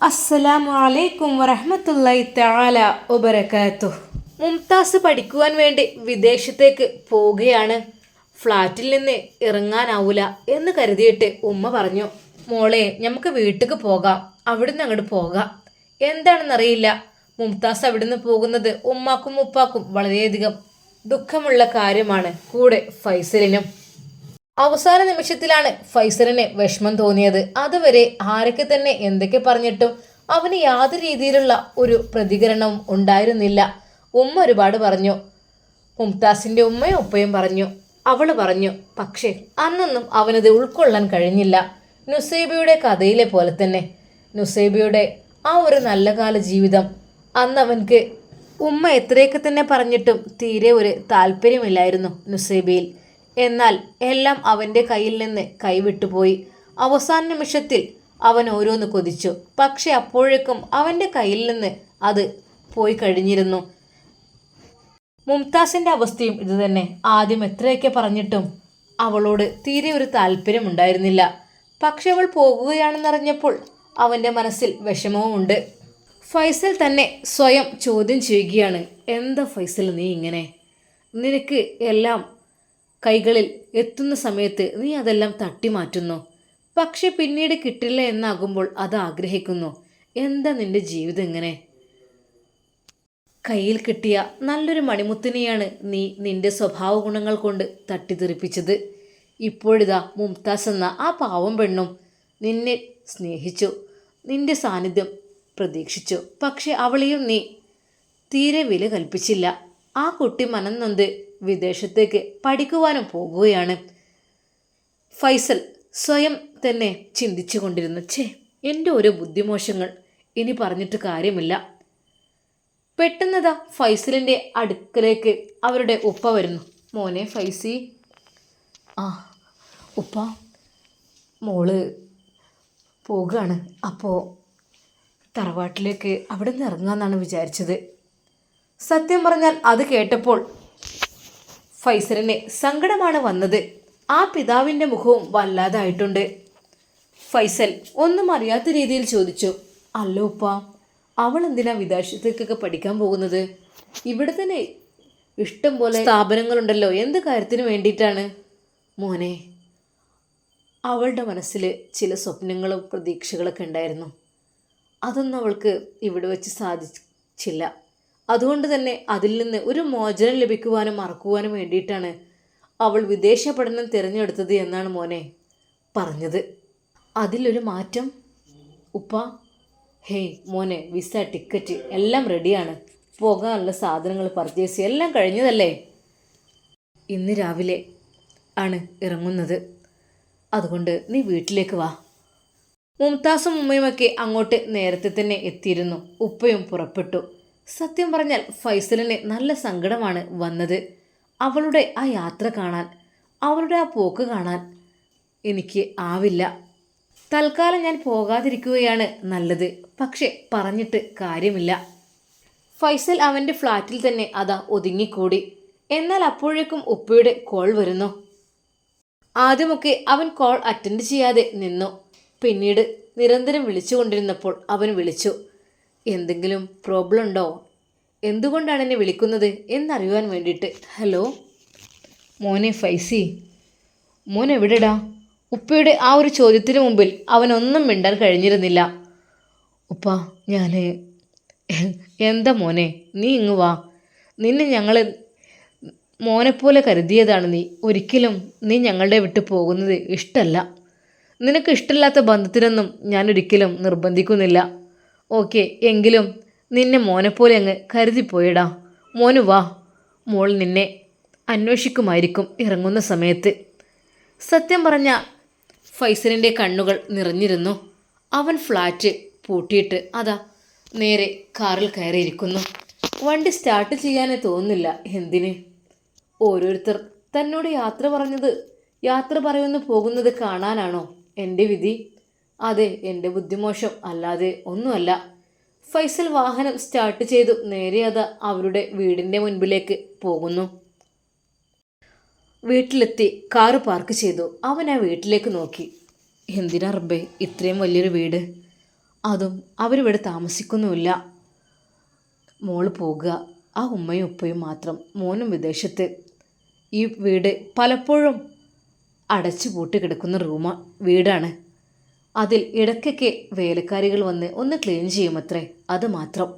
അസ്സലാമു അലൈക്കും വറഹ്മത്തുള്ളാഹി തആല വബറകാത്തു മുംതാസ് പഠിക്കുവാൻ വേണ്ടി വിദേശത്തേക്ക് പോവുകയാണ്. ഫ്ലാറ്റിൽ നിന്ന് ഇറങ്ങാനാവൂല എന്ന് കരുതിയിട്ട് ഉമ്മ പറഞ്ഞു മോളെ നമുക്ക് വീട്ടിലേക്ക് പോകാം. അവിടുന്ന് അങ്ങോട്ട് പോകാം. എന്താണെന്നറിയില്ല. മുംതാസ് അവിടുന്ന് പോകുന്നത് ഉമ്മാക്കും ഉപ്പാക്കും വളരെയധികം ദുഃഖമുള്ള കാര്യമാണ്. കൂടെ ഫൈസലിനും അവസാന നിമിഷത്തിലാണ് ഫൈസലിന് വിഷമം തോന്നിയത്. അതുവരെ ആരൊക്കെ തന്നെ എന്തൊക്കെ പറഞ്ഞിട്ടും അവന് യാതൊരു രീതിയിലുള്ള ഒരു പ്രതികരണവും ഉണ്ടായിരുന്നില്ല. ഉമ്മ ഒരുപാട് പറഞ്ഞു. മുംതാസിന്റെ ഉമ്മയും ഉപ്പയും പറഞ്ഞു. അവൾ പറഞ്ഞു പക്ഷേ അന്നൊന്നും അവനത് ഉൾക്കൊള്ളാൻ കഴിഞ്ഞില്ല. നുസൈബയുടെ കഥയിലെ പോലെ തന്നെ. നുസൈബയുടെ ആ ഒരു നല്ല കാല ജീവിതം. അന്ന് അവൻക്ക് ഉമ്മ എത്രയൊക്കെ തന്നെ പറഞ്ഞിട്ടും തീരെ ഒരു താല്പര്യമില്ലായിരുന്നു നുസൈബയിൽ. എന്നാൽ എല്ലാം അവന്റെ കയ്യിൽ നിന്ന് കൈവിട്ടുപോയി. അവസാന നിമിഷത്തിൽ അവൻ ഓരോന്ന് കൊതിച്ചു. പക്ഷെ അപ്പോഴേക്കും അവന്റെ കയ്യിൽ നിന്ന് അത് പോയി കഴിഞ്ഞിരുന്നു. മുംതാസിന്റെ അവസ്ഥയും ഇതുതന്നെ ആദ്യം എത്രയൊക്കെ പറഞ്ഞിട്ടും അവളോട് തീരെ ഒരു താല്പര്യമുണ്ടായിരുന്നില്ല പക്ഷെ അവൾ പോകുകയാണെന്നറിഞ്ഞപ്പോൾ അവന്റെ മനസ്സിൽ വിഷമവുമുണ്ട് ഫൈസൽ തന്നെ സ്വയം ചോദ്യം ചെയ്യുകയാണ് എന്താ ഫൈസൽ നീ ഇങ്ങനെ? നിനക്ക് എല്ലാം കൈകളിൽ എത്തുന്ന സമയത്ത് നീ അതെല്ലാം തട്ടി മാറ്റുന്നു പക്ഷെ പിന്നീട് കിട്ടില്ല എന്നാകുമ്പോൾ അത് ആഗ്രഹിക്കുന്നു. എന്താ നിന്റെ ജീവിതം ഇങ്ങനെ? കയ്യിൽ കിട്ടിയ നല്ലൊരു മണിമുത്തിനെയാണ് നീ നിന്റെ സ്വഭാവ ഗുണങ്ങൾ കൊണ്ട് തട്ടിത്തെറിപ്പിച്ചത്. ഇപ്പോഴിതാ മുംതാസ് എന്ന ആ പാവം പെണ്ണും നിന്നെ സ്നേഹിച്ചു. നിന്റെ സാന്നിധ്യം പ്രതീക്ഷിച്ചു. പക്ഷെ അവളെയും നീ തീരെ വില കൽപ്പിച്ചില്ല. ആ കുട്ടി മനം നൊന്ത് വിദേശത്തേക്ക് പഠിക്കുവാനും പോകുകയാണ്. ഫൈസൽ സ്വയം തന്നെ ചിന്തിച്ചു കൊണ്ടിരുന്നു ഛേ എന്റെ ഓരോ ബുദ്ധിമോശങ്ങൾ. ഇനി പറഞ്ഞിട്ട് കാര്യമില്ല. പെട്ടെന്നതാ ഫൈസലിന്റെ അടുക്കലേക്ക് അവരുടെ ഉപ്പ വരുന്നു. മോനെ ഫൈസി. ആ ഉപ്പ മോൾ പോകുകയാണ് അപ്പോൾ തറവാട്ടിലേക്ക് അവിടെ നിന്ന് ഇറങ്ങാമെന്നാണ് വിചാരിച്ചത്. സത്യം പറഞ്ഞാൽ അത് കേട്ടപ്പോൾ ഫൈസലിന് സങ്കടമാണ് വന്നത്. ആ പിതാവിന്റെ മുഖവും വല്ലാതായിട്ടുണ്ട്. ഫൈസൽ ഒന്നും അറിയാത്ത രീതിയിൽ ചോദിച്ചു അല്ല ഉപ്പ അവൾ എന്തിനാ വിദേശത്തേക്കൊക്കെ പഠിക്കാൻ പോകുന്നത്? ഇവിടെ തന്നെ ഇഷ്ടം പോലെ സ്ഥാപനങ്ങളുണ്ടല്ലോ എന്ത് കാര്യത്തിന് വേണ്ടിയിട്ടാണ്? മോനെ അവളുടെ മനസ്സിൽ ചില സ്വപ്നങ്ങളും പ്രതീക്ഷകളൊക്കെ ഉണ്ടായിരുന്നു. അതൊന്നും അവൾക്ക് ഇവിടെ വെച്ച് സാധിച്ചില്ല. അതുകൊണ്ട് തന്നെ അതിൽ നിന്ന് ഒരു മോചനം ലഭിക്കുവാനും മറക്കുവാനും വേണ്ടിയിട്ടാണ് അവൾ വിദേശ പഠനം തിരഞ്ഞെടുത്തത് എന്നാണ് മോനെ പറഞ്ഞത്. അതിലൊരു മാറ്റം? ഉപ്പ ഹേയ് മോനെ വിസ ടിക്കറ്റ് എല്ലാം റെഡിയാണ്. പോകാനുള്ള സാധനങ്ങൾ പർച്ചേസ് എല്ലാം കഴിഞ്ഞതല്ലേ? ഇന്ന് രാവിലെ ആണ് ഇറങ്ങുന്നത്. അതുകൊണ്ട് നീ വീട്ടിലേക്ക് വാ. മുംതാസും ഉമ്മയുമൊക്കെ അങ്ങോട്ട് നേരത്തെ തന്നെ എത്തിയിരുന്നു. ഉപ്പയും പുറപ്പെട്ടു. സത്യം പറഞ്ഞാൽ ഫൈസലിന് നല്ല സങ്കടമാണ് വന്നത്. അവളുടെ ആ യാത്ര കാണാൻ അവളുടെ ആ പോക്ക് കാണാൻ എനിക്ക് ആവില്ല. തൽക്കാലം ഞാൻ പോകാതിരിക്കുകയാണ് നല്ലത്. പക്ഷെ പറഞ്ഞിട്ട് കാര്യമില്ല. ഫൈസൽ അവന്റെ ഫ്ലാറ്റിൽ തന്നെ അതാ ഒതുങ്ങിക്കൂടി. എന്നാൽ അപ്പോഴേക്കും ഉപ്പയുടെ കോൾ വരുന്നു. ആദ്യമൊക്കെ അവൻ കോൾ അറ്റൻഡ് ചെയ്യാതെ നിന്നു. പിന്നീട് നിരന്തരം വിളിച്ചുകൊണ്ടിരുന്നപ്പോൾ അവൻ വിളിച്ചു. എന്തെങ്കിലും പ്രോബ്ലം ഉണ്ടോ എന്തുകൊണ്ടാണ് എന്നെ വിളിക്കുന്നത് എന്നറിയുവാൻ വേണ്ടിയിട്ട്. ഹലോ? മോനെ ഫൈസി മോൻ എവിടെടാ? ഉപ്പയുടെ ആ ഒരു ചോദ്യത്തിന് മുമ്പിൽ അവനൊന്നും മിണ്ടാൻ കഴിഞ്ഞിരുന്നില്ല. ഉപ്പ ഞാൻ എന്താ മോനെ നീ ഇങ്ങ് വാ. നിന്നെ ഞങ്ങൾ മോനെപ്പോലെ കരുതിയതാണ് നീ. ഒരിക്കലും നീ ഞങ്ങളുടെ വിട്ട് പോകുന്നത് ഇഷ്ടമല്ല നിനക്ക് ഇഷ്ടമില്ലാത്ത ബന്ധത്തിനൊന്നും ഞാൻ ഒരിക്കലും നിർബന്ധിക്കുന്നില്ല. ഓക്കെ എങ്കിലും നിന്നെ മോനെപ്പോലെ അങ്ങ് കരുതിപ്പോയിടാ. മോനു വാ. മോൾ നിന്നെ അന്വേഷിക്കുമായിരിക്കും ഇറങ്ങുന്ന സമയത്ത്. സത്യം പറഞ്ഞ ഫൈസലിന്റെ കണ്ണുകൾ നിറഞ്ഞിരുന്നു. അവൻ ഫ്ലാറ്റ് പൂട്ടിയിട്ട് അതാ നേരെ കാറിൽ കയറിയിരിക്കുന്നു. വണ്ടി സ്റ്റാർട്ട് ചെയ്യാനേ തോന്നുന്നില്ല. എന്തിന്? ഓരോരുത്തർ തന്നോട് യാത്ര പറഞ്ഞത് യാത്ര പറയുന്നു പോകുന്നത് കാണാനാണോ? എന്റെ വിധി. അതെ എന്റെ ബുദ്ധിമോശം അല്ലാതെ ഒന്നുമല്ല. ഫൈസൽ വാഹനം സ്റ്റാർട്ട് ചെയ്തു. നേരെ അത് അവരുടെ വീടിന്റെ മുൻപിലേക്ക് പോകുന്നു. വീട്ടിലെത്തി. കാറ് പാർക്ക് ചെയ്തു. അവൻ ആ വീട്ടിലേക്ക് നോക്കി. എന്തിനാ റബ്ബേ ഇത്രയും വലിയൊരു വീട്? അതും അവരിവിടെ താമസിക്കുന്നുമില്ല. മോൾ പോകുക ആ ഉമ്മയും ഉപ്പയും മാത്രം മോനും വിദേശത്ത്. ഈ വീട് പലപ്പോഴും അടച്ചു പൂട്ടി കിടക്കുന്ന റൂമ വീടാണ്. അതിൽ ഇടയ്ക്കൊക്കെ വേലക്കാരികൾ വന്ന് ഒന്ന് ക്ലീൻ ചെയ്യുമത്രേ അത് മാത്രം.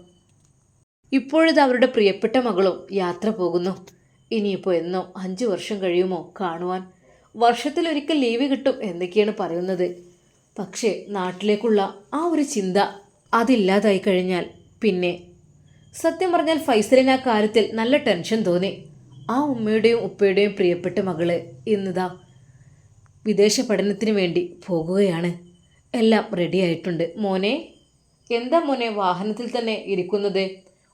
ഇപ്പോഴിത് അവരുടെ പ്രിയപ്പെട്ട മകളും യാത്ര പോകുന്നു. ഇനിയിപ്പോൾ എന്നോ അഞ്ച് വർഷം കഴിയുമോ കാണുവാൻ. വർഷത്തിലൊരിക്കൽ ലീവ് കിട്ടും എന്നൊക്കെയാണ് പറയുന്നത്. പക്ഷേ നാട്ടിലേക്കുള്ള ആ ഒരു ചിന്ത അതില്ലാതായി കഴിഞ്ഞാൽ പിന്നെ. സത്യം പറഞ്ഞാൽ ഫൈസലിന് ആ കാര്യത്തിൽ നല്ല ടെൻഷൻ തോന്നി. ആ ഉമ്മയുടെയും ഉപ്പയുടെയും പ്രിയപ്പെട്ട മകൾ ഇന്നിതാ വിദേശ പഠനത്തിന് വേണ്ടി പോകുകയാണ്. എല്ലാം റെഡി ആയിട്ടുണ്ട്. മോനെ എന്താ മോനെ വാഹനത്തിൽ തന്നെ ഇരിക്കുന്നത്?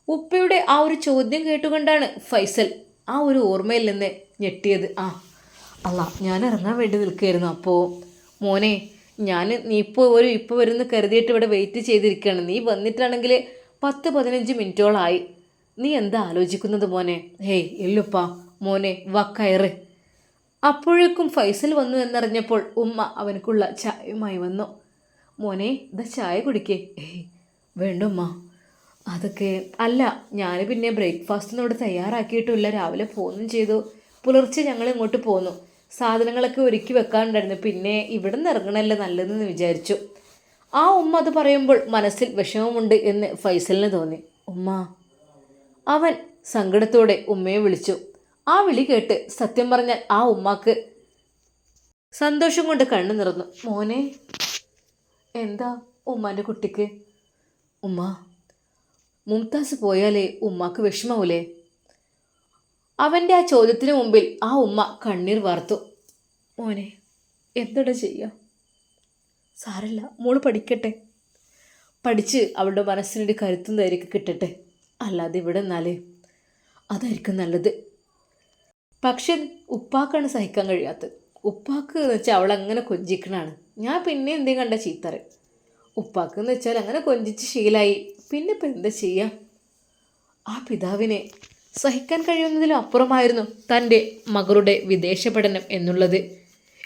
ഉപ്പയുടെ ആ ഒരു ചോദ്യം കേട്ടുകൊണ്ടാണ് ഫൈസൽ ആ ഒരു ഓർമ്മയിൽ നിന്ന് ഞെട്ടിയത്. ആ അല്ല ഞാൻ ഇറങ്ങാൻ വേണ്ടി നിൽക്കുകയായിരുന്നു. അപ്പോൾ മോനെ ഞാൻ നീ ഇപ്പോൾ ഒരു ഇപ്പോൾ വരുന്ന കരുതിയിട്ട് ഇവിടെ വെയിറ്റ് ചെയ്തിരിക്കുകയാണ്. നീ വന്നിട്ടാണെങ്കിൽ പത്ത് പതിനഞ്ച് മിനിറ്റോളായി. നീ എന്താ ആലോചിക്കുന്നത് മോനെ? ഹേയ് എല്ലുപ്പാ മോനെ വാ കയറ്. അപ്പോഴേക്കും ഫൈസൽ വന്നു എന്നറിഞ്ഞപ്പോൾ ഉമ്മ അവനക്കുള്ള ചായയുമായി വന്നു. മോനെ ഇതാ ചായ കുടിക്കേ. ഏയ് വേണ്ട ഉമ്മ അതൊക്കെ അല്ല ഞാൻ പിന്നെ ബ്രേക്ക്ഫാസ്റ്റ് ഇവിടെ തയ്യാറാക്കിയിട്ടില്ല രാവിലെ പോന്നും ചെയ്തു. പുലർച്ചെ ഞങ്ങൾ ഇങ്ങോട്ട് പോന്നു. സാധനങ്ങളൊക്കെ ഒരുക്കി വെക്കാനുണ്ടായിരുന്നു. പിന്നെ ഇവിടെ നിന്ന് ഇറങ്ങണല്ലേ നല്ലതെന്ന് വിചാരിച്ചു. ആ ഉമ്മ അത് പറയുമ്പോൾ മനസ്സിൽ വിഷമമുണ്ട് എന്ന് ഫൈസലിന് തോന്നി. ഉമ്മ അവൻ സങ്കടത്തോടെ ഉമ്മയെ വിളിച്ചു. ആ വിളി കേട്ട് സത്യം പറഞ്ഞാൽ ആ ഉമ്മാക്ക് സന്തോഷം കൊണ്ട് കണ്ണു നിറന്നു മോനെ എന്താ ഉമ്മാന്റെ കുട്ടിക്ക്? ഉമ്മ മുംതാസ് പോയാലേ ഉമ്മാക്ക് വിഷമാവൂലേ? അവന്റെ ആ ചോദ്യത്തിന് മുമ്പിൽ ആ ഉമ്മ കണ്ണീർ വാർത്തു. മോനെ എന്തടാ ചെയ്യുക സാരല്ല മോൾ പഠിക്കട്ടെ. പഠിച്ച് അവളുടെ മനസ്സിനൊരു കരുത്തും ധൈര്യം കിട്ടട്ടെ. അല്ലാതെ ഇവിടെ നിന്നാലേ അതായിരിക്കും നല്ലത്. പക്ഷെ ഉപ്പാക്കാണ് സഹിക്കാൻ കഴിയാത്തത്. ഉപ്പാക്ക് എന്ന് വെച്ചാൽ അവളങ്ങനെ കൊഞ്ചിക്കണാണ് ഞാൻ പിന്നെ എന്തേ കണ്ട ചീത്തറ്? ഉപ്പാക്ക് എന്ന് വെച്ചാൽ അങ്ങനെ കൊഞ്ചിച്ച് ശീലായി. പിന്നെ ഇപ്പം എന്താ ചെയ്യുക ആ പിതാവിനെ സഹിക്കാൻ കഴിയുന്നതിലും അപ്പുറമായിരുന്നു തന്റെ മകളുടെ വിദേശ പഠനം എന്നുള്ളത്.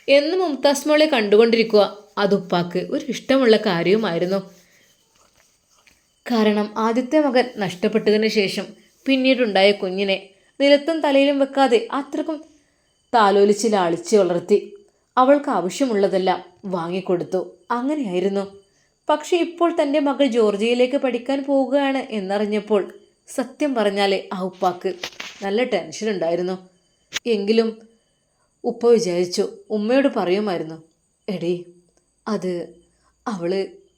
എന്ന് മുംതാസ് മോളെ കണ്ടുകൊണ്ടിരിക്കുക അത് ഉപ്പാക്ക് ഒരു ഇഷ്ടമുള്ള കാര്യവുമായിരുന്നു. കാരണം ആദ്യത്തെ മകൻ നഷ്ടപ്പെട്ടതിന് ശേഷം പിന്നീടുണ്ടായ കുഞ്ഞിനെ നിലത്തും തലയിലും വെക്കാതെ അത്രക്കും താലോലിച്ച് ലാളിച്ച് വളർത്തി. അവൾക്ക് ആവശ്യമുള്ളതെല്ലാം വാങ്ങിക്കൊടുത്തു. അങ്ങനെയായിരുന്നു. പക്ഷേ ഇപ്പോൾ തന്റെ മകൾ ജോർജിയയിലേക്ക് പഠിക്കാൻ പോവുകയാണ് എന്നറിഞ്ഞപ്പോൾ സത്യം പറഞ്ഞാലേ ആ ഉപ്പാക്ക് നല്ല ടെൻഷൻ ഉണ്ടായിരുന്നു. എങ്കിലും ഉപ്പ വിചാരിച്ചു ഉമ്മയോട് പറയുമായിരുന്നു എടി അത് അവൾ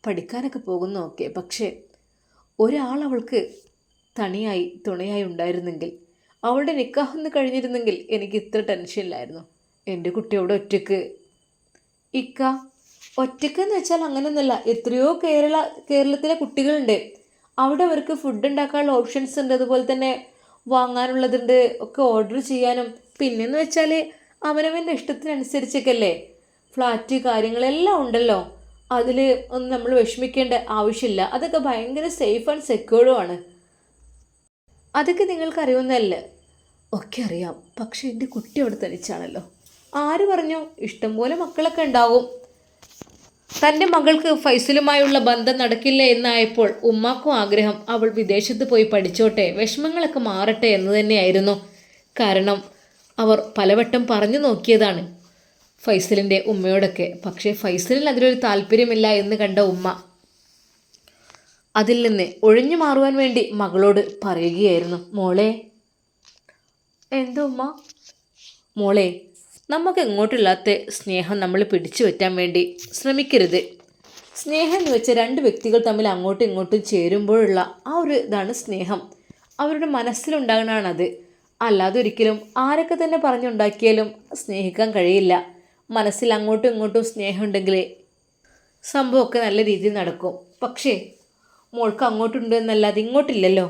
പഠിക്കാനൊക്കെ പോകുന്നു ഓക്കെ പക്ഷേ ഒരാൾ അവൾക്ക് തണിയായി തുണയായി ഉണ്ടായിരുന്നെങ്കിൽ അവളുടെ നിക്കാഹൊന്ന് കഴിഞ്ഞിരുന്നെങ്കിൽ എനിക്ക് ഇത്ര ടെൻഷൻ ഇല്ലായിരുന്നു. എന്റെ കുട്ടിയോട് ഒറ്റയ്ക്ക്. ഇക്ക ഒറ്റയ്ക്ക് എന്ന് വെച്ചാൽ അങ്ങനെയൊന്നുമല്ല എത്രയോ കേരള കേരളത്തിലെ കുട്ടികളുണ്ട്. അവിടെ അവർക്ക് ഫുഡ് ഉണ്ടാക്കാനുള്ള ഓപ്ഷൻസ് ഉണ്ട്. അതുപോലെ തന്നെ വാങ്ങാനുള്ളതുണ്ട്. ഒക്കെ ഓർഡർ ചെയ്യാനും. പിന്നെന്ന് വെച്ചാൽ അവനവന്റെ ഇഷ്ടത്തിനനുസരിച്ചൊക്കെ അല്ലേ ഫ്ലാറ്റ് കാര്യങ്ങളെല്ലാം ഉണ്ടല്ലോ. അതിൽ ഒന്നും നമ്മൾ വിഷമിക്കേണ്ട ആവശ്യമില്ല. അതൊക്കെ ഭയങ്കര സേഫ് ആൻഡ് സെക്യൂർഡും ആണ്. അതൊക്കെ നിങ്ങൾക്ക് അറിയുന്നതല്ലേ ഒക്കെ അറിയാം. പക്ഷേ എന്റെ കുട്ടി അവിടെ തനിച്ചാണല്ലോ. ആര് പറഞ്ഞു? ഇഷ്ടംപോലെ മക്കളൊക്കെ ഉണ്ടാവും. തന്റെ മകൾക്ക് ഫൈസലുമായുള്ള ബന്ധം നടക്കില്ല എന്നായപ്പോൾ ഉമ്മാക്കും ആഗ്രഹം അവൾ വിദേശത്ത് പോയി പഠിച്ചോട്ടെ വിഷമങ്ങളൊക്കെ മാറട്ടെ എന്ന് തന്നെയായിരുന്നു. കാരണം അവർ പലവട്ടം പറഞ്ഞു നോക്കിയതാണ് ഫൈസലിന്റെ ഉമ്മയോടൊക്കെ. പക്ഷേ ഫൈസലിന് അതിലൊരു താല്പര്യമില്ല എന്ന് കണ്ട ഉമ്മ അതിൽ നിന്ന് ഒഴിഞ്ഞു മാറുവാൻ വേണ്ടി മകളോട് പറയുകയായിരുന്നു. മോളെ. എന്തോ ഉമ്മ മോളെ നമുക്ക് എങ്ങോട്ടില്ലാത്ത സ്നേഹം നമ്മൾ പിടിച്ചു പറ്റാൻ വേണ്ടി ശ്രമിക്കരുത്. സ്നേഹം എന്ന് വെച്ചാൽ രണ്ട് വ്യക്തികൾ തമ്മിൽ അങ്ങോട്ടും ഇങ്ങോട്ടും ചേരുമ്പോഴുള്ള ആ ഒരു ഇതാണ് സ്നേഹം. അവരുടെ മനസ്സിലുണ്ടാകണതാണത് അല്ലാതെ ഒരിക്കലും ആരൊക്കെ തന്നെ പറഞ്ഞുണ്ടാക്കിയാലും സ്നേഹിക്കാൻ കഴിയില്ല. മനസ്സിൽ അങ്ങോട്ടും ഇങ്ങോട്ടും സ്നേഹമുണ്ടെങ്കിൽ സംഭവമൊക്കെ നല്ല രീതിയിൽ നടക്കും. പക്ഷേ മോൾക്ക് അങ്ങോട്ടുണ്ട് എന്നല്ലാതെ ഇങ്ങോട്ടില്ലല്ലോ.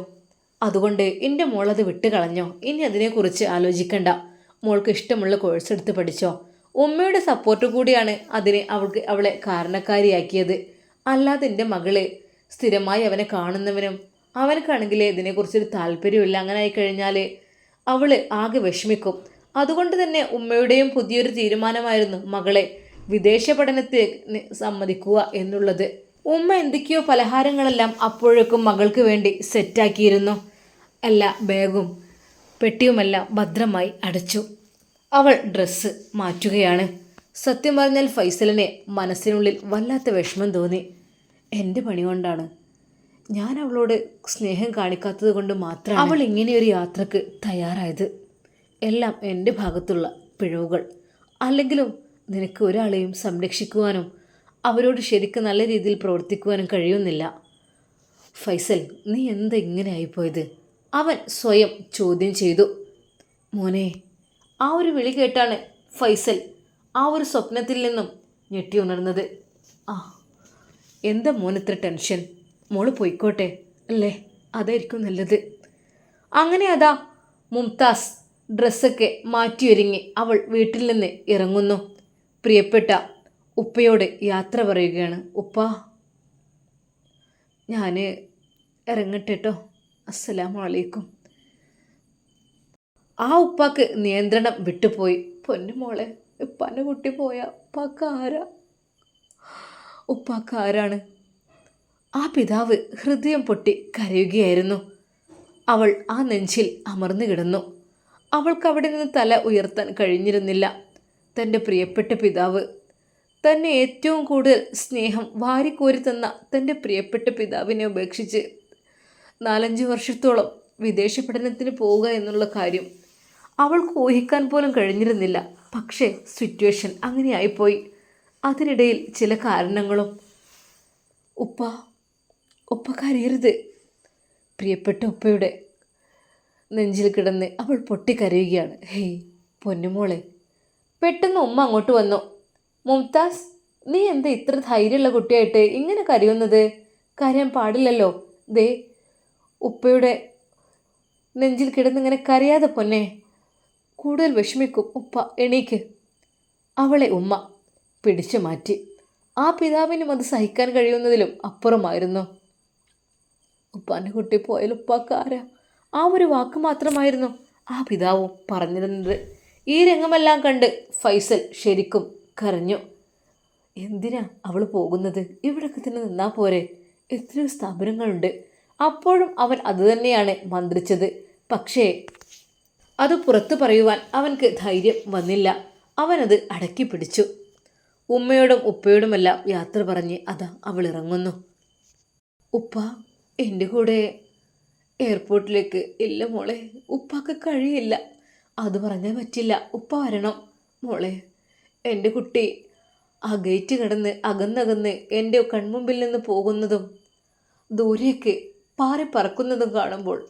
അതുകൊണ്ട് എന്റെ മോളത് വിട്ട് കളഞ്ഞോ ഇനി അതിനെക്കുറിച്ച് ആലോചിക്കണ്ട. മോൾക്ക് ഇഷ്ടമുള്ള കോഴ്സ് എടുത്ത് പഠിച്ചോ? ഉമ്മയുടെ സപ്പോർട്ട് കൂടിയാണ് അതിന് അവൾക്ക് അവളെ കാരണക്കാരിയാക്കിയത്. അല്ലാതെ എന്റെ മകൾ സ്ഥിരമായി അവനെ കാണുന്നവനും അവനക്കാണെങ്കിൽ ഇതിനെക്കുറിച്ചൊരു താല്പര്യമില്ല. അങ്ങനെ ആയിക്കഴിഞ്ഞാൽ അവൾ ആകെ വിഷമിക്കും. അതുകൊണ്ട് തന്നെ ഉമ്മയുടെയും പുതിയൊരു തീരുമാനമായിരുന്നു മകളെ വിദേശ പഠനത്തിന് സമ്മതിക്കുക എന്നുള്ളത്. ഉമ്മ എന്തൊക്കെയോ പലഹാരങ്ങളെല്ലാം അപ്പോഴേക്കും മകൾക്ക് വേണ്ടി സെറ്റാക്കിയിരുന്നു അല്ല ബാഗും പെട്ടിയുമെല്ലാം ഭദ്രമായി അടച്ചു. അവൾ ഡ്രസ്സ് മാറ്റുകയാണ്. സത്യം പറഞ്ഞാൽ ഫൈസലിനെ മനസ്സിനുള്ളിൽ വല്ലാത്ത വിഷമം തോന്നി. എന്റെ പണി കൊണ്ടാണ്. ഞാൻ അവളോട് സ്നേഹം കാണിക്കാത്തത് കൊണ്ട് മാത്രം അവൾ ഇങ്ങനെയൊരു യാത്രയ്ക്ക് തയ്യാറായത്. എല്ലാം എന്റെ ഭാഗത്തുള്ള പിഴവുകൾ. അല്ലെങ്കിലും നിനക്ക് ഒരാളെയും സംരക്ഷിക്കുവാനും അവരോട് ശരിക്കും നല്ല രീതിയിൽ പ്രവർത്തിക്കുവാനും കഴിയുന്നില്ല. ഫൈസൽ നീ എന്താ ഇങ്ങനെ ആയിപ്പോയത്? അവൻ സ്വയം ചോദ്യം ചെയ്തു. മോനെ ആ ഒരു വിളി കേട്ടാണ് ഫൈസൽ ആ ഒരു സ്വപ്നത്തിൽ നിന്നും ഞെട്ടി ഉണർന്നത്. ആ എന്താ മോനിത്ര ടെൻഷൻ? മോൾ പോയിക്കോട്ടെ അല്ലേ? അതായിരിക്കും നല്ലത്. അങ്ങനെ അതാ മുംതാസ് ഡ്രസ്സൊക്കെ മാറ്റിയൊരുങ്ങി അവൾ വീട്ടിൽ നിന്ന് ഇറങ്ങുന്നു. പ്രിയപ്പെട്ട ഉപ്പയോട് യാത്ര പറയുകയാണ് ഉപ്പ ഞാൻ ഇറങ്ങട്ടെ കേട്ടോ അസ്സലാമു അലൈക്കും ആ ഉപ്പാക്ക് നിയന്ത്രണം വിട്ടുപോയി. പൊന്നു മോളെ ഉപ്പാന്റെ കുട്ടി പോയ ഉപ്പാക്ക് ആരാ? ഉപ്പാക്ക് ആരാണ്? ആ പിതാവ് ഹൃദയം പൊട്ടി കരയുകയായിരുന്നു. അവൾ ആ നെഞ്ചിൽ അമർന്നു കിടന്നു. അവൾക്ക് അവിടെ നിന്ന് തല ഉയർത്താൻ കഴിഞ്ഞിരുന്നില്ല. തന്റെ പ്രിയപ്പെട്ട പിതാവ് തന്നെ ഏറ്റവും കൂടുതൽ സ്നേഹം വാരിക്കോരി തന്ന തന്റെ പ്രിയപ്പെട്ട പിതാവിനെ ഉപേക്ഷിച്ച് നാലഞ്ച് വർഷത്തോളം വിദേശ പഠനത്തിന് പോവുക എന്നുള്ള കാര്യം അവൾക്ക് ഊഹിക്കാൻ പോലും കഴിഞ്ഞിരുന്നില്ല. പക്ഷേ സിറ്റുവേഷൻ അങ്ങനെയായിപ്പോയി. അതിനിടയിൽ ചില കാരണങ്ങളും. ഉപ്പ ഉപ്പ കരയരുത്. പ്രിയപ്പെട്ട ഉപ്പയുടെ നെഞ്ചിൽ കിടന്ന് അവൾ പൊട്ടിക്കരയുകയാണ്. ഹേയ് പൊന്നുമോളെ പെട്ടെന്ന് ഉമ്മ അങ്ങോട്ട് വന്നു. മുംതാസ് നീ എന്താ ഇത്ര ധൈര്യമുള്ള കുട്ടിയായിട്ട് ഇങ്ങനെ കരയുന്നത്? കരയാൻ പാടില്ലല്ലോ. ദേ ഉപ്പയുടെ നെഞ്ചിൽ കിടന്നിങ്ങനെ കരയാതെ പൊന്നെ. കൂടുതൽ വിഷമിക്കും ഉപ്പ എണീക്ക്. അവളെ ഉമ്മ പിടിച്ചു മാറ്റി. ആ പിതാവിനും അത് സഹിക്കാൻ കഴിയുന്നതിലും അപ്പുറമായിരുന്നു. ഉപ്പാന്റെ കുട്ടി പോയാൽ ഉപ്പാക്കാര ആ ഒരു വാക്ക് മാത്രമായിരുന്നു ആ പിതാവും പറഞ്ഞിരുന്നത്. ഈ രംഗമെല്ലാം കണ്ട് ഫൈസൽ ശരിക്കും കരഞ്ഞു. എന്തിനാ അവൾ പോകുന്നത്? ഇവിടൊക്കെ തന്നെ നിന്നാൽ പോരെ? എത്രയോ സ്ഥാപനങ്ങളുണ്ട്. അപ്പോഴും അവൻ അതുതന്നെയാണ് മന്ത്രിച്ചത്. പക്ഷേ അത് പുറത്തു പറയുവാൻ അവൻക്ക് ധൈര്യം വന്നില്ല. അവനത് അടക്കി പിടിച്ചു. ഉമ്മയോടും ഉപ്പയോടുമെല്ലാം യാത്ര പറഞ്ഞ് അതാ അവൾ ഇറങ്ങുന്നു. ഉപ്പ എന്റെ കൂടെ എയർപോർട്ടിലേക്ക് ഇല്ല മോളെ. ഉപ്പാക്ക് കഴിയില്ല. അത് പറഞ്ഞാൽ പറ്റില്ല. ഉപ്പ വരണം. മോളെ എന്റെ കുട്ടി ആ ഗേറ്റ് കടന്ന് അകന്നകന്ന് എന്റെ കൺമുമ്പിൽ നിന്ന് പോകുന്നതും ദൂരേക്ക് പാറി പറക്കുന്നതും കാണുമ്പോൾ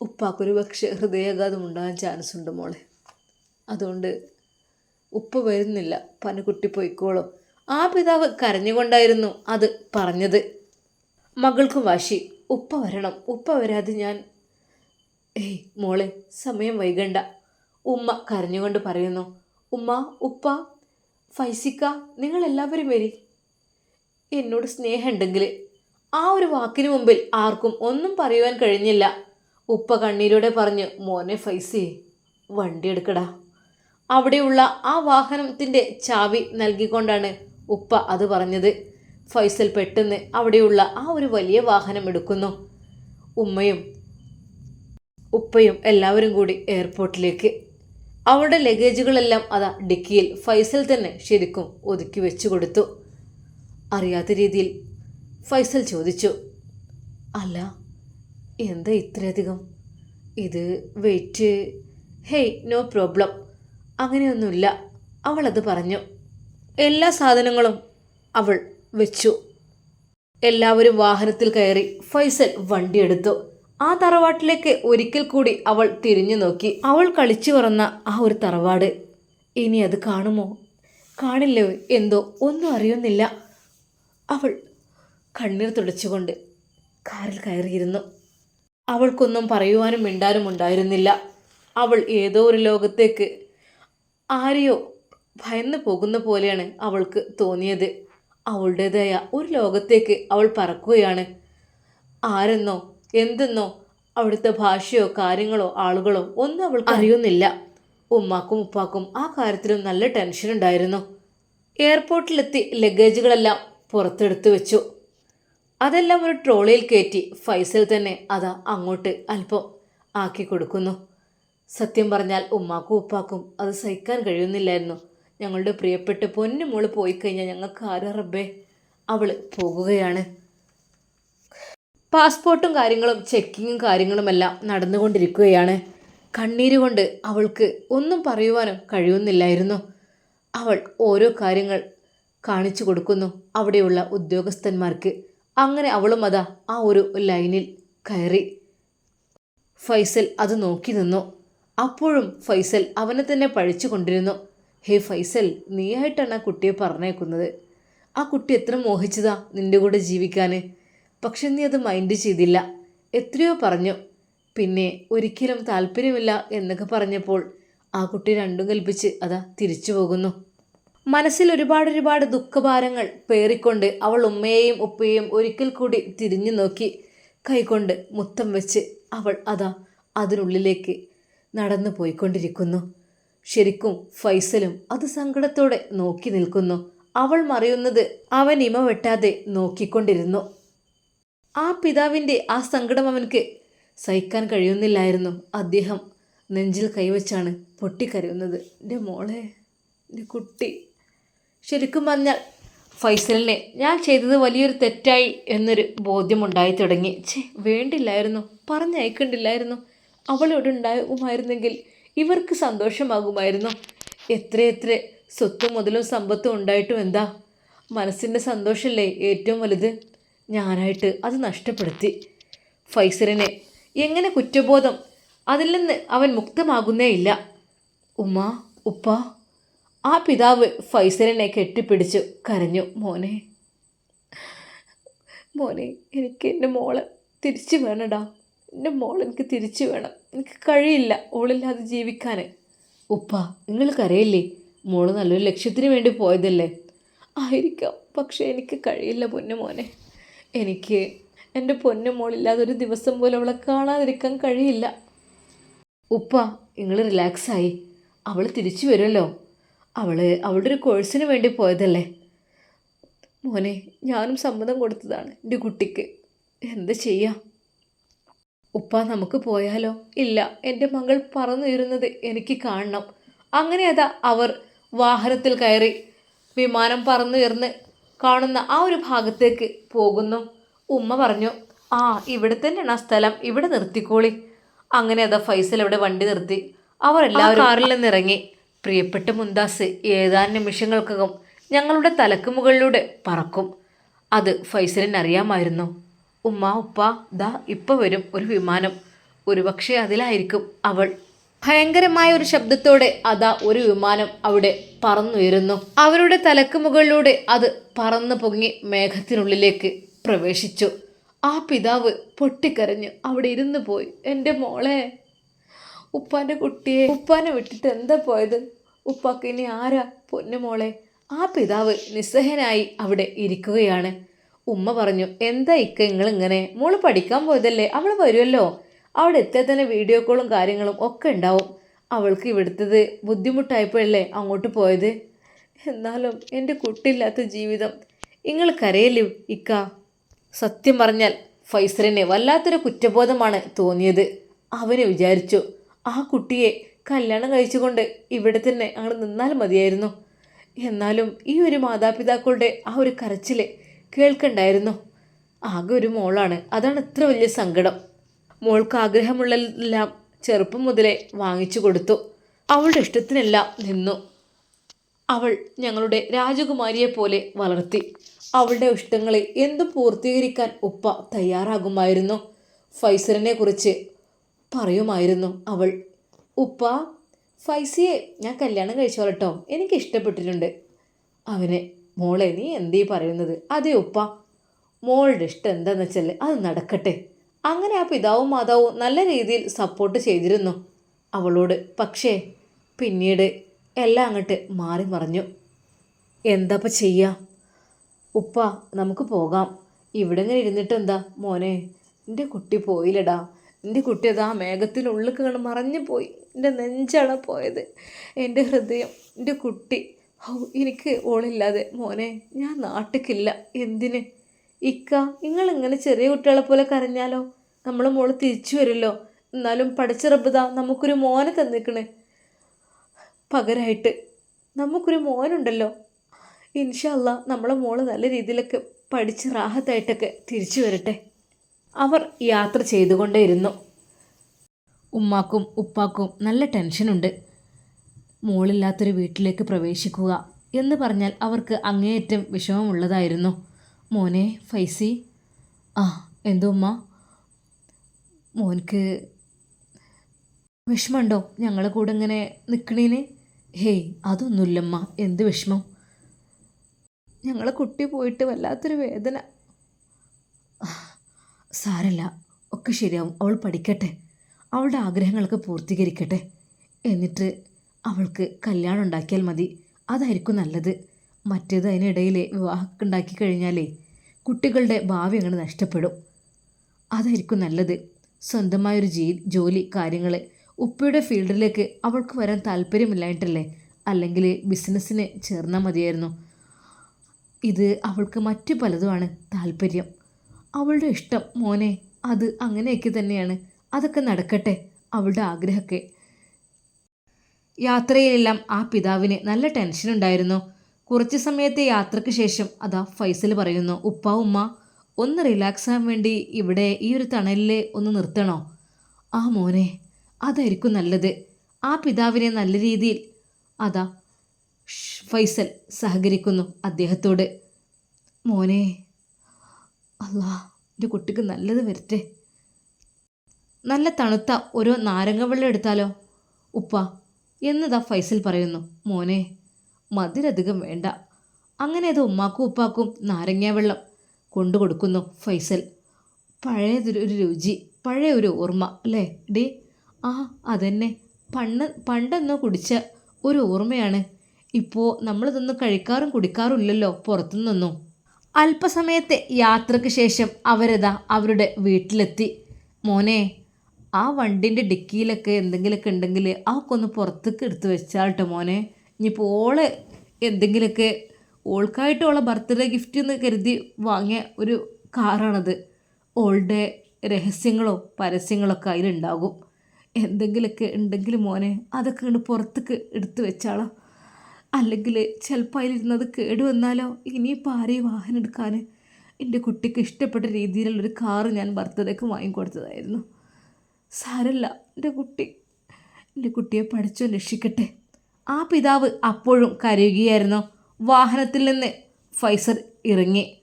ഉപ്പാക്കൊരു പക്ഷേ ഹൃദയാഘാതം ഉണ്ടാകാൻ ചാൻസ് ഉണ്ട് മോളെ. അതുകൊണ്ട് ഉപ്പ വരുന്നില്ല. പനക്കുട്ടി പോയിക്കോളും. ആ പിതാവ് കരഞ്ഞുകൊണ്ടായിരുന്നു അത് പറഞ്ഞത്. മകൾക്ക് വാശി. ഉപ്പ വരണം. ഉപ്പ വരാതെ ഞാൻ ഏയ് മോളെ സമയം വൈകണ്ട. ഉമ്മ കരഞ്ഞുകൊണ്ട് പറയുന്നു ഉമ്മ ഉപ്പ ഫൈസിക്ക നിങ്ങളെല്ലാവരും വരി. എന്നോട് സ്നേഹമുണ്ടെങ്കിൽ ആ ഒരു വാക്കിനു മുമ്പിൽ ആർക്കും ഒന്നും പറയുവാൻ കഴിഞ്ഞില്ല. ഉപ്പ കണ്ണീരോടെ പറഞ്ഞു മോനെ ഫൈസി വണ്ടി എടുക്കടാ. അവിടെയുള്ള ആ വാഹനത്തിന്റെ ചാവി നൽകിക്കൊണ്ടാണ് ഉപ്പ അത് പറഞ്ഞത്. ഫൈസൽ പെട്ടെന്ന് അവിടെയുള്ള ആ ഒരു വലിയ വാഹനം എടുക്കുന്നു. ഉമ്മയും ഉപ്പയും എല്ലാവരും കൂടി എയർപോർട്ടിലേക്ക്. അവരുടെ ലഗേജുകളെല്ലാം അതാ ഡിക്കിയിൽ ഫൈസൽ തന്നെ ശരിക്കും ഒതുക്കി വെച്ചു കൊടുത്തു. അറിയാത്ത രീതിയിൽ ഫൈസൽ ചോദിച്ചു. അല്ല എന്താ ഇത്രയധികം? ഇത് വെയിറ്റ് ഹേയ് നോ പ്രോബ്ലം. അങ്ങനെയൊന്നുമില്ല. അവളത് പറഞ്ഞു. എല്ലാ സാധനങ്ങളും അവൾ വെച്ചു. എല്ലാവരും വാഹനത്തിൽ കയറി ഫൈസൽ വണ്ടിയെടുത്തു ആ തറവാട്ടിലേക്ക് ഒരിക്കൽ കൂടി അവൾ തിരിഞ്ഞു നോക്കി. അവൾ കളിച്ചു പറന്ന ആ ഒരു തറവാട്. ഇനി അത് കാണുമോ? കാണില്ലോ എന്തോ? ഒന്നും അറിയുന്നില്ല. അവൾ കണ്ണീർ തുടച്ചുകൊണ്ട് കാറിൽ കയറിയിരുന്നു. അവൾക്കൊന്നും പറയുവാനും മിണ്ടാനും ഉണ്ടായിരുന്നില്ല. അവൾ ഏതോ ഒരു ലോകത്തേക്ക് ആരെയോ ഭയന്ന് പോകുന്ന പോലെയാണ് അവൾക്ക് തോന്നിയത്. അവളുടേതായ ഒരു ലോകത്തേക്ക് അവൾ പറക്കുകയാണ്. ആരെന്നോ എന്തെന്നോ അവിടുത്തെ ഭാഷയോ കാര്യങ്ങളോ ആളുകളോ ഒന്നും അവൾക്ക് അറിയുന്നില്ല. ഉമ്മാക്കും ഉപ്പാക്കും ആ കാര്യത്തിലും നല്ല ടെൻഷൻ ഉണ്ടായിരുന്നു. എയർപോർട്ടിലെത്തി ലഗേജുകളെല്ലാം പുറത്തെടുത്തു വെച്ചു. അതെല്ലാം ഒരു ട്രോളിയിൽ കയറ്റി ഫൈസൽ തന്നെ അതാ അങ്ങോട്ട് അല്പം ആക്കി കൊടുക്കുന്നു. സത്യം പറഞ്ഞാൽ ഉമ്മാക്കും ഉപ്പാക്കും അത് സഹിക്കാൻ കഴിയുന്നില്ലായിരുന്നു. ഞങ്ങളുടെ പ്രിയപ്പെട്ട പൊന്നു മോൾ പോയി കഴിഞ്ഞാൽ ഞങ്ങൾക്ക് ആരറബേ അവൾ പോകുകയാണ്. പാസ്പോർട്ടും കാര്യങ്ങളും ചെക്കിങ്ങും കാര്യങ്ങളുമെല്ലാം നടന്നുകൊണ്ടിരിക്കുകയാണ്. കണ്ണീര് കൊണ്ട് അവൾക്ക് ഒന്നും പറയുവാനും കഴിയുന്നില്ലായിരുന്നു. അവൾ ഓരോ കാര്യങ്ങൾ കാണിച്ചു കൊടുക്കുന്നു. അവിടെയുള്ള ഉദ്യോഗസ്ഥന്മാർക്ക് അങ്ങനെ അവളും അതാ ആ ഒരു ലൈനിൽ കയറി. ഫൈസൽ അത് നോക്കി നിന്നു. അപ്പോഴും ഫൈസൽ അവനെ തന്നെ പഴിച്ചു കൊണ്ടിരുന്നു. ഹേ ഫൈസൽ നീയായിട്ടാണ് ആ കുട്ടിയെ പറഞ്ഞേക്കുന്നത്. ആ കുട്ടി എത്ര മോഹിച്ചതാ നിന്റെ കൂടെ ജീവിക്കാൻ പക്ഷെ നീ അത് മൈൻഡ് ചെയ്തില്ല. എത്രയോ പറഞ്ഞു. പിന്നെ ഒരിക്കലും താല്പര്യമില്ല എന്നൊക്കെ പറഞ്ഞപ്പോൾ ആ കുട്ടി രണ്ടും കൽപ്പിച്ച് അതാ തിരിച്ചു പോകുന്നു. മനസ്സിൽ ഒരുപാട് ഒരുപാട് ദുഃഖഭാരങ്ങൾ പേറിക്കൊണ്ട് അവൾ ഉമ്മയെയും ഉപ്പയെയും ഒരിക്കൽ കൂടി തിരിഞ്ഞു നോക്കി കൈകൊണ്ട് മുത്തം വെച്ച് അവൾ അതാ അതിനുള്ളിലേക്ക് നടന്നു പോയിക്കൊണ്ടിരിക്കുന്നു. ശരിക്കും ഫൈസലും അത് സങ്കടത്തോടെ നോക്കി നിൽക്കുന്നു. അവൾ മറിയുന്നത് അവൻ ഇമ വെട്ടാതെ നോക്കിക്കൊണ്ടിരുന്നു. ആ പിതാവിന്റെ ആ സങ്കടം അവനക്ക് സഹിക്കാൻ കഴിയുന്നില്ലായിരുന്നു. അദ്ദേഹം നെഞ്ചിൽ കൈവച്ചാണ് പൊട്ടിക്കരയുന്നത്. എന്റെ മോളെ എന്റെ കുട്ടി ശരിക്കും പറഞ്ഞാൽ ഫൈസലിനെ ഞാൻ ചെയ്തത് വലിയൊരു തെറ്റായി എന്നൊരു ബോധ്യമുണ്ടായി തുടങ്ങി. ചേ വേണ്ടില്ലായിരുന്നു. പറഞ്ഞയക്കണ്ടില്ലായിരുന്നു. അവളോട് ഉണ്ടാകുമായിരുന്നെങ്കിൽ ഇവർക്ക് സന്തോഷമാകുമായിരുന്നു. എത്രയെത്ര സ്വത്തും മുതലും സമ്പത്തും ഉണ്ടായിട്ടും എന്താ? മനസ്സിന്റെ സന്തോഷമല്ലേ ഏറ്റവും വലുത്? ഞാനായിട്ട് അത് നഷ്ടപ്പെടുത്തി. ഫൈസലിനെ എങ്ങനെ കുറ്റബോധം? അതിൽ നിന്ന് അവൻ മുക്തമാകുന്നേയില്ല. ഉമ്മ ഉപ്പ ആ പിതാവ് ഫൈസലിനെ കെട്ടിപ്പിടിച്ചു കരഞ്ഞു. മോനെ മോനെ എനിക്ക് എന്റെ മോളെ തിരിച്ചു വേണടാ. എന്റെ മോൾ എനിക്ക് തിരിച്ചു വേണം. എനിക്ക് കഴിയില്ല ഓളില്ലാതെ ജീവിക്കാൻ. ഉപ്പ നിങ്ങൾക്കറിയില്ലേ മോൾ നല്ലൊരു ലക്ഷ്യത്തിന് വേണ്ടി പോയതല്ലേ? ആയിരിക്കാം പക്ഷേ എനിക്ക് കഴിയില്ല പൊന്നു മോനെ. എനിക്ക് എന്റെ പൊന്നു മോളില്ലാതെ ഒരു ദിവസം പോലും അവളെ കാണാതിരിക്കാൻ കഴിയില്ല. ഉപ്പ നിങ്ങൾ റിലാക്സായി. അവൾ തിരിച്ചു വരുമല്ലോ. അവൾ അവളുടെ ഒരു കോഴ്സിന് വേണ്ടി പോയതല്ലേ? മോനെ ഞാനും സമ്മതം കൊടുത്തതാണ് എന്റെ കുട്ടിക്ക്. എന്ത് ചെയ്യാം? ഉപ്പ നമുക്ക് പോയാലോ? ഇല്ല എന്റെ മകൾ പറന്നുയരുന്നത് എനിക്ക് കാണണം. അങ്ങനെ അതാ അവർ വാഹനത്തിൽ കയറി വിമാനം പറന്നുയർന്ന് കാണുന്ന ആ ഒരു ഭാഗത്തേക്ക് പോകുന്നു. ഉമ്മ പറഞ്ഞു ആ ഇവിടെ തന്നെയാണ് ആ സ്ഥലം. ഇവിടെ നിർത്തിക്കോളി. അങ്ങനെ അതാ ഫൈസൽ അവിടെ വണ്ടി നിർത്തി. അവർ എല്ലാവരും കാറിൽ നിന്നിറങ്ങി പ്രിയപ്പെട്ട മുന്താസ് ഏതാനും നിമിഷങ്ങൾക്കകം ഞങ്ങളുടെ തലക്ക് മുകളിലൂടെ പറക്കും. അത് ഫൈസലിന് അറിയാമായിരുന്നു ഉമ്മ ഉപ്പ ദാ ഇപ്പം വരും ഒരു വിമാനം. ഒരുപക്ഷെ അതിലായിരിക്കും അവൾ. ഭയങ്കരമായ ഒരു ശബ്ദത്തോടെ അതാ ഒരു വിമാനം അവിടെ പറന്നുയരുന്നു. അവരുടെ തലക്ക് മുകളിലൂടെ അത് പറന്നു പൊങ്ങി മേഘത്തിനുള്ളിലേക്ക് പ്രവേശിച്ചു. ആ പിതാവ് പൊട്ടിക്കരഞ്ഞു അവിടെ ഇരുന്ന് പോയി. എന്റെ മോളെ ഉപ്പാന്റെ കുട്ടിയെ ഉപ്പാനെ വിട്ടിട്ട് എന്താ പോയത്? ഉപ്പാക്ക് ഇനി ആരാ പൊന്നുമോളെ ആ പിതാവ് നിസ്സഹനായി അവിടെ ഇരിക്കുകയാണ്. ഉമ്മ പറഞ്ഞു എന്താ ഇക്ക നിങ്ങളിങ്ങനെ? മോൾ പഠിക്കാൻ പോയതല്ലേ അവൾ വരുമല്ലോ അവിടെ എത്തിയാൽ തന്നെ വീഡിയോ കോളും കാര്യങ്ങളും ഒക്കെ ഉണ്ടാവും. അവൾക്ക് ഇവിടുത്തത് ബുദ്ധിമുട്ടായപ്പോഴല്ലേ അങ്ങോട്ട് പോയത്? എന്നാലും എന്റെ കുട്ടിയില്ലാത്ത ജീവിതം. നിങ്ങൾ കരയല്ലേ ഇക്ക? സത്യം പറഞ്ഞാൽ ഫൈസലിന് വല്ലാത്തൊരു കുറ്റബോധമാണ് തോന്നിയത്. അവന് വിചാരിച്ചു ആ കുട്ടിയെ കല്യാണം കഴിച്ചുകൊണ്ട് ഇവിടെ തന്നെ അങ്ങ് നിന്നാൽ മതിയായിരുന്നു. എന്നാലും ഈ ഒരു മാതാപിതാക്കളുടെ ആ ഒരു കരച്ചിൽ കേൾക്കണ്ടായിരുന്നു. ആകെ ഒരു മോളാണ്. അതാണ് ഇത്ര വലിയ സങ്കടം. മോൾക്ക് ആഗ്രഹമുള്ളതെല്ലാം ചെറുപ്പം മുതലേ വാങ്ങിച്ചു കൊടുത്തു. അവളുടെ ഇഷ്ടത്തിനെല്ലാം നിന്നു. അവൾ ഞങ്ങളുടെ രാജകുമാരിയെ പോലെ വളർത്തി. അവളുടെ ഇഷ്ടങ്ങളെ എന്തും പൂർത്തീകരിക്കാൻ ഉപ്പ തയ്യാറാകുമായിരുന്നു. ഫൈസലിനെ കുറിച്ച് പറയുമായിരുന്നു അവൾ. ഉപ്പ ഫൈസിയെ ഞാൻ കല്യാണം കഴിച്ചോളട്ടോ എനിക്ക് ഇഷ്ടപ്പെട്ടിട്ടുണ്ട്. അവനെ മോളെ നീ എന്തീ പറയുന്നത്? അതെ ഉപ്പ. മോളുടെ ഇഷ്ടം എന്താണെന്ന് വെച്ചാൽ അത് നടക്കട്ടെ. അങ്ങനെ ആ പിതാവും മാതാവും നല്ല രീതിയിൽ സപ്പോർട്ട് ചെയ്തിരുന്നു. അവളോട് പക്ഷേ പിന്നീട് എല്ലാം അങ്ങോട്ട് മാറി മറിഞ്ഞു. എന്താപ്പം ചെയ്യാം? ഉപ്പ നമുക്ക് പോകാം. ഇവിടെ ഇങ്ങനെ ഇരുന്നിട്ട് എന്താ മോനെ എന്റെ കുട്ടി പോയില്ലടാ. എന്റെ കുട്ടി അത് ആ മേഘത്തിനുള്ളിൽ കാണും മറഞ്ഞു പോയി. എന്റെ നെഞ്ചാണ് പോയത്. എന്റെ ഹൃദയം എന്റെ കുട്ടി. ഔ എനിക്ക് ഓളില്ലാതെ. മോനെ ഞാൻ നാട്ടിക്കില്ല. എന്തിന്? ഇക്ക നിങ്ങളിങ്ങനെ ചെറിയ കുട്ടികളെ പോലെ കരഞ്ഞാലോ? നമ്മൾ മോൾ തിരിച്ചു വരുമല്ലോ. എന്നാലും പഠിച്ച നമുക്കൊരു മോനെ തന്നിക്കണ്. പകരമായിട്ട് നമുക്കൊരു മോനുണ്ടല്ലോ. ഇൻഷല്ല നമ്മളെ മോൾ നല്ല രീതിയിലൊക്കെ പഠിച്ച് റാഹത്തായിട്ടൊക്കെ തിരിച്ചു വരട്ടെ. അവർ യാത്ര ചെയ്തുകൊണ്ടേയിരുന്നു. ഉമ്മാക്കും ഉപ്പാക്കും നല്ല ടെൻഷനുണ്ട്. മോളില്ലാത്തൊരു വീട്ടിലേക്ക് പ്രവേശിക്കുക എന്ന് പറഞ്ഞാൽ അവർക്ക് അങ്ങേയറ്റം വിഷമമുള്ളതായിരുന്നു. മോനെ ഫൈസി. ആ എന്തോ ഉമ്മ? മോൻക്ക് വിഷമമുണ്ടോ? ഞങ്ങളെ കൂടെ ഇങ്ങനെ നിൽക്കണേന് ഹേയ് അതൊന്നുമില്ലമ്മ. എന്ത് വിഷമം? ഞങ്ങളെ കുട്ടി പോയിട്ട് വല്ലാത്തൊരു വേദന. സാരല്ല ഒക്കെ ശരിയാവും. അവൾ പഠിക്കട്ടെ. അവളുടെ ആഗ്രഹങ്ങളൊക്കെ പൂർത്തീകരിക്കട്ടെ. എന്നിട്ട് അവൾക്ക് കല്യാണം ഉണ്ടാക്കിയാൽ മതി. അതായിരിക്കും നല്ലത്. മറ്റേത് അതിനിടയിൽ വിവാഹം ഉണ്ടാക്കി കഴിഞ്ഞാലേ കുട്ടികളുടെ ഭാവി അങ്ങനെ നഷ്ടപ്പെടും. അതായിരിക്കും നല്ലത്. സ്വന്തമായൊരു ജീ ജോലി കാര്യങ്ങൾ ഉപ്പയുടെ ഫീൽഡിലേക്ക് അവൾക്ക് വരാൻ താല്പര്യമില്ലായിട്ടല്ലേ അല്ലെങ്കിൽ ബിസിനസ്സിന് ചേർന്നാൽ മതിയായിരുന്നു. ഇത് അവൾക്ക് മറ്റു പലതുമാണ് താല്പര്യം. അവളുടെ ഇഷ്ടം മോനെ അത് അങ്ങനെയൊക്കെ തന്നെയാണ്. അതൊക്കെ നടക്കട്ടെ അവളുടെ ആഗ്രഹമൊക്കെ. യാത്രയിലെല്ലാം ആ പിതാവിന് നല്ല ടെൻഷൻ ഉണ്ടായിരുന്നു. കുറച്ച് സമയത്തെ യാത്രയ്ക്ക് ശേഷം അതാ ഫൈസൽ പറയുന്നു ഉപ്പ ഉമ്മ ഒന്ന് റിലാക്സ് ആകാൻ വേണ്ടി ഇവിടെ ഈ ഒരു തണലിൽ ഒന്ന് നിർത്തണോ? ആ മോനെ അതായിരിക്കും നല്ലത്. ആ പിതാവിനെ നല്ല രീതിയിൽ അതാ ഫൈസൽ സഹകരിക്കുന്നു അദ്ദേഹത്തോട്. മോനെ അല്ലാ എന്റെ കുട്ടിക്ക് നല്ലത് വരട്ടെ. നല്ല തണുത്ത ഒരു നാരങ്ങ വെള്ളം എടുത്താലോ? ഉപ്പ എന്നതാ ഫൈസൽ പറയുന്നു. മോനെ മധുരധികം വേണ്ട. അങ്ങനെ അത് ഉമ്മാക്കും ഉപ്പാക്കും നാരങ്ങ വെള്ളം കൊണ്ടു കൊടുക്കുന്നു ഫൈസൽ. പഴയതൊരു രുചി പഴയ ഒരു ഓർമ്മ അല്ലേ? ഡേ ആ അതന്നെ. പണ്ട് പണ്ടെന്നോ കുടിച്ച ഒരു ഓർമ്മയാണ്. ഇപ്പോൾ നമ്മളിതൊന്നും കഴിക്കാറും കുടിക്കാറും ഇല്ലല്ലോ പുറത്തുനിന്നൊന്നും. അല്പസമയത്തെ യാത്രയ്ക്ക് ശേഷം അവരതാ അവരുടെ വീട്ടിലെത്തി. മോനെ ആ വണ്ടിന്റെ ഡിക്കിയിലൊക്കെ എന്തെങ്കിലുമൊക്കെ ഉണ്ടെങ്കിൽ അതൊക്കെ ഒന്ന് പുറത്തേക്ക് എടുത്ത് വെച്ചാട്ടോ മോനെ. ഇനിയിപ്പോൾ ഓൾ എന്തെങ്കിലുമൊക്കെ ഓൾക്കായിട്ട് ഓളെ ബർത്ത്ഡേ ഗിഫ്റ്റ് എന്ന് കരുതി വാങ്ങിയ ഒരു കാറാണത്. ഓളുടെ രഹസ്യങ്ങളോ പരസ്യങ്ങളൊക്കെ അതിലുണ്ടാകും. എന്തെങ്കിലുമൊക്കെ ഉണ്ടെങ്കിൽ മോനെ അതൊക്കെ ഇങ്ങോട്ട് പുറത്തേക്ക് എടുത്ത് വെച്ചാളോ. അല്ലെങ്കിൽ ചിലപ്പോൾ അതിലിരുന്നത് കേടുവന്നാലോ ഇനിയിപ്പോൾ ആരെയും വാഹനം എടുക്കാൻ എന്റെ കുട്ടിക്ക് ഇഷ്ടപ്പെട്ട രീതിയിലുള്ളൊരു കാറ് ഞാൻ ബർത്ത്ഡേക്ക് വാങ്ങിക്കൊടുത്തതായിരുന്നു. സാരല്ല എന്റെ കുട്ടി എന്റെ കുട്ടിയെ പഠിച്ചോ രക്ഷിക്കട്ടെ. ആ പിതാവ് അപ്പോഴും കരയുകയായിരുന്നു. വാഹനത്തിൽ നിന്ന് ഫൈസർ ഇറങ്ങി.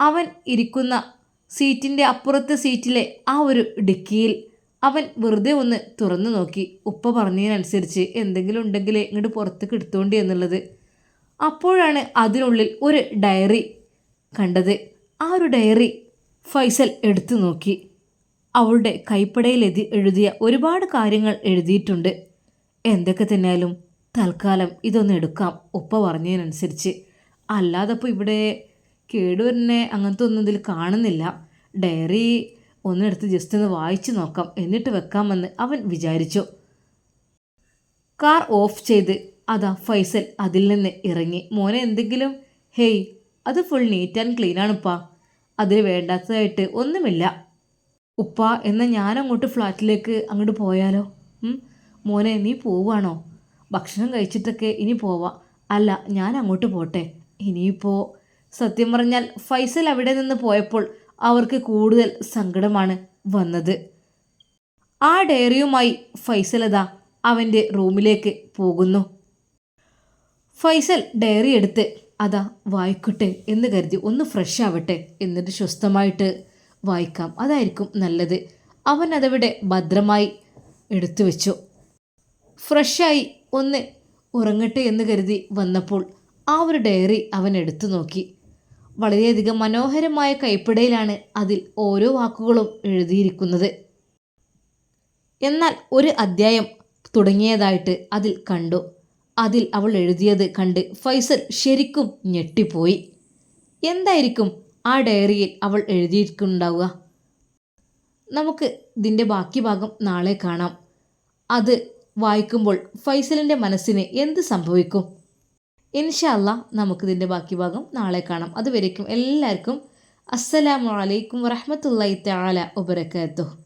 അവൻ ഇരിക്കുന്ന സീറ്റിന്റെ അപ്പുറത്തെ സീറ്റിലെ ആ ഒരു ഡിക്കിയിൽ അവൻ വെറുതെ ഒന്ന് തുറന്നു നോക്കി. ഉപ്പ പറഞ്ഞതിനനുസരിച്ച് എന്തെങ്കിലും ഉണ്ടെങ്കിൽ ഇങ്ങോട്ട് പുറത്തേക്ക് എടുത്തോണ്ടി എന്നുള്ളത്. അപ്പോഴാണ് അതിനുള്ളിൽ ഒരു ഡയറി കണ്ടത്. ആ ഒരു ഡയറി ഫൈസൽ എടുത്തു നോക്കി. അവളുടെ കൈപ്പടയിൽ എഴുതിയ ഒരുപാട് കാര്യങ്ങൾ എഴുതിയിട്ടുണ്ട്. എന്തൊക്കെ തന്നെയാലും തൽക്കാലം ഇതൊന്ന് എടുക്കാം ഉപ്പ പറഞ്ഞതിനനുസരിച്ച്. അല്ലാതെ ഇപ്പോൾ ഇവിടെ കേടുവരനെ അങ്ങനത്തെ ഒന്നും ഇതിൽ കാണുന്നില്ല. ഡയറി ഒന്നെടുത്ത് ജസ്റ്റ് ഒന്ന് വായിച്ചു നോക്കാം. എന്നിട്ട് വെക്കാമെന്ന് അവൻ വിചാരിച്ചു. കാർ ഓഫ് ചെയ്ത് അതാ ഫൈസൽ അതിൽ നിന്ന് ഇറങ്ങി. മോനെ എന്തെങ്കിലും? ഹേയ് അത് ഫുൾ നീറ്റ് ആൻഡ് ക്ലീൻ ആണുപ്പാ. അതിൽ വേണ്ടാത്തതായിട്ട് ഒന്നുമില്ല. ഉപ്പ എന്നാൽ ഞാൻ അങ്ങോട്ട് ഫ്ലാറ്റിലേക്ക് അങ്ങോട്ട് പോയാലോ? മോനെ നീ പോവാണോ? ഭക്ഷണം കഴിച്ചിട്ടൊക്കെ ഇനി പോവാം. അല്ല ഞാൻ അങ്ങോട്ട് പോട്ടെ. ഇനിയിപ്പോൾ സത്യം പറഞ്ഞാൽ ഫൈസൽ അവിടെ നിന്ന് പോയപ്പോൾ അവർക്ക് കൂടുതൽ സങ്കടമാണ് വന്നത്. ആ ഡയറിയുമായി ഫൈസലത അവന്റെ റൂമിലേക്ക് പോകുന്നു. ഫൈസൽ ഡയറി എടുത്ത് അതാ വായിക്കട്ടെ എന്ന് കരുതി ഒന്ന് ഫ്രഷ് ആവട്ടെ എന്നിട്ട് സ്വസ്ഥമായിട്ട് വായിക്കാം. അതായിരിക്കും നല്ലത്. അവൻ അതവിടെ ഭദ്രമായി എടുത്തു വെച്ചു. ഫ്രഷായി ഒന്ന് ഉറങ്ങട്ടെ എന്ന് കരുതി വന്നപ്പോൾ ആ ഒരു ഡയറി അവൻ എടുത്തു നോക്കി. വളരെയധികം മനോഹരമായ കൈപ്പിടയിലാണ് അതിൽ ഓരോ വാക്കുകളും എഴുതിയിരിക്കുന്നത്. എന്നാൽ ഒരു അദ്ധ്യായം തുടങ്ങിയതായിട്ട് അതിൽ കണ്ടു. അതിൽ അവൾ എഴുതിയത് കണ്ട് ഫൈസൽ ശരിക്കും ഞെട്ടിപ്പോയി. എന്തായിരിക്കും ആ ഡയറിയിൽ അവൾ എഴുതിയിരിക്കുന്നുണ്ടാവുക നമുക്ക് ഇതിന്റെ ബാക്കി ഭാഗം നാളെ കാണാം. അത് വായിക്കുമ്പോൾ ഫൈസലിന്റെ മനസ്സിന് എന്ത് സംഭവിക്കും? ഇൻഷല്ല നമുക്കിതിന്റെ ബാക്കി ഭാഗം നാളെ കാണാം. അതുവരേക്കും എല്ലാവർക്കും അസ്സലാമു അലൈക്കും വറഹമത്തല്ലായി തആല വബറകാതുഹു.